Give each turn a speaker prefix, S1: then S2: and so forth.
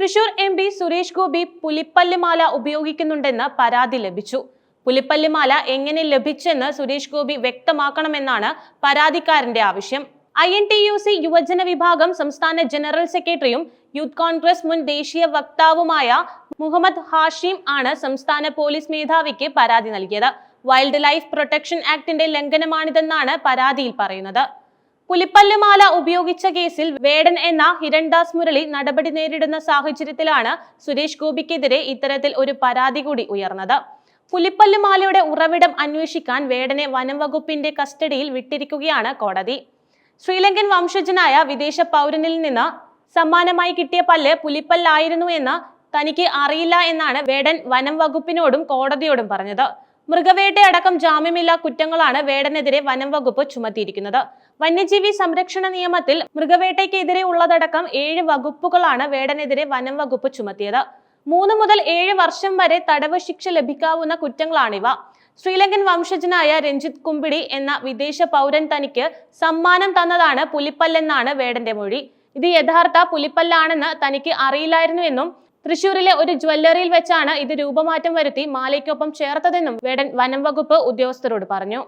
S1: Thrissur M P Suresh Gopi പുലിപ്പല്ലിമാല ഉപയോഗിക്കുന്നുണ്ടെന്ന് പരാതി ലഭിച്ചു. പുലിപ്പല്ലിമാല എങ്ങനെ ലഭിച്ചെന്ന് സുരേഷ് ഗോപി വ്യക്തമാക്കണമെന്നാണ് പരാതിക്കാരന്റെ ആവശ്യം. I N T U C യുവജന വിഭാഗം സംസ്ഥാന ജനറൽ സെക്രട്ടറിയും യൂത്ത് കോൺഗ്രസ് മുൻ ദേശീയ വക്താവുമായ മുഹമ്മദ് ഹാഷിം ആണ് സംസ്ഥാന പോലീസ് മേധാവിക്ക് പരാതി നൽകിയത്. വൈൽഡ് ലൈഫ് പ്രൊട്ടക്ഷൻ ആക്ടിന്റെ ലംഘനമാണിതെന്നാണ് പരാതിയിൽ പറയുന്നത്. പുലിപ്പല്ലുമാല ഉപയോഗിച്ച കേസിൽ വേടൻ എന്ന ഹിരൺദാസ് മുരളി നടപടി നേരിടുന്ന സാഹചര്യത്തിലാണ് സുരേഷ് ഗോപിക്കെതിരെ ഇത്തരത്തിൽ ഒരു പരാതി കൂടി ഉയർന്നത്. പുലിപ്പല്ലുമാലയുടെ ഉറവിടം അന്വേഷിക്കാൻ വേടനെ വനം വകുപ്പിന്റെ കസ്റ്റഡിയിൽ വിട്ടിരിക്കുകയാണ് കോടതി. ശ്രീലങ്കൻ വംശജനായ വിദേശ പൗരനിൽ നിന്ന് സമ്മാനമായി കിട്ടിയ പല്ല് പുലിപ്പല്ലായിരുന്നു എന്ന് തനിക്ക് അറിയില്ല എന്നാണ് വേടൻ വനം വകുപ്പിനോടും കോടതിയോടും പറഞ്ഞത്. മൃഗവേട്ടയടക്കം ജാമ്യമില്ലാ കുറ്റങ്ങളാണ് വേടനെതിരെ വനം വകുപ്പ് ചുമത്തിയിരിക്കുന്നത്. വന്യജീവി സംരക്ഷണ നിയമത്തിൽ മൃഗവേട്ടയ്ക്കെതിരെ ഉള്ളതടക്കം ഏഴ് വകുപ്പുകളാണ് വേടനെതിരെ വനം വകുപ്പ് ചുമത്തിയത്. മൂന്ന് മുതൽ ഏഴ് വർഷം വരെ തടവ് ശിക്ഷ ലഭിക്കാവുന്ന കുറ്റങ്ങളാണിവ. ശ്രീലങ്കൻ വംശജനായ രഞ്ജിത് കുമ്പിടി എന്ന വിദേശ പൗരൻ തനിക്ക് സമ്മാനം തന്നതാണ് പുലിപ്പല്ലെന്നാണ് വേടന്റെ മൊഴി. ഇത് യഥാർത്ഥ പുലിപ്പല്ലാണെന്ന് തനിക്ക് അറിയില്ലായിരുന്നുവെന്നും തൃശൂരിലെ ഒരു ജ്വല്ലറിയിൽ വെച്ചാണ് ഇത് രൂപമാറ്റം വരുത്തി മാലയ്ക്കൊപ്പം ചേർത്തതെന്നും വേടൻ വനം വകുപ്പ് ഉദ്യോഗസ്ഥരോട് പറഞ്ഞു.